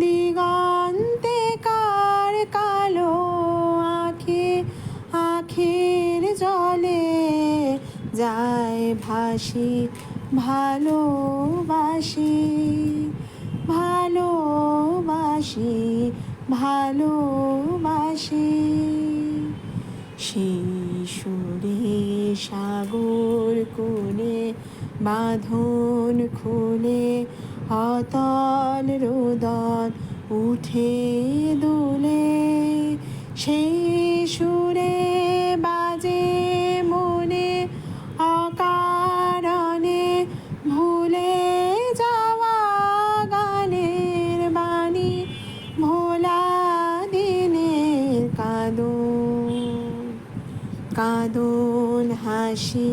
দিগন্তে কার কালো আখি, আখির জলে যায় ভাসি, ভালোবাসি ভালোবাসি ভালোবাসি। শিশুরে সাগর কোণে, বাঁধন খুলে অতল রোদন উঠে দুলে। সেই সুরে বাজে মনে, অকারণে ভুলে যাওয়া গানের বাণী, ভোলা দিনের কাঁদন কাঁদন হাসি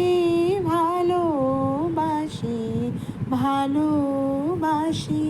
ভালোবাসি।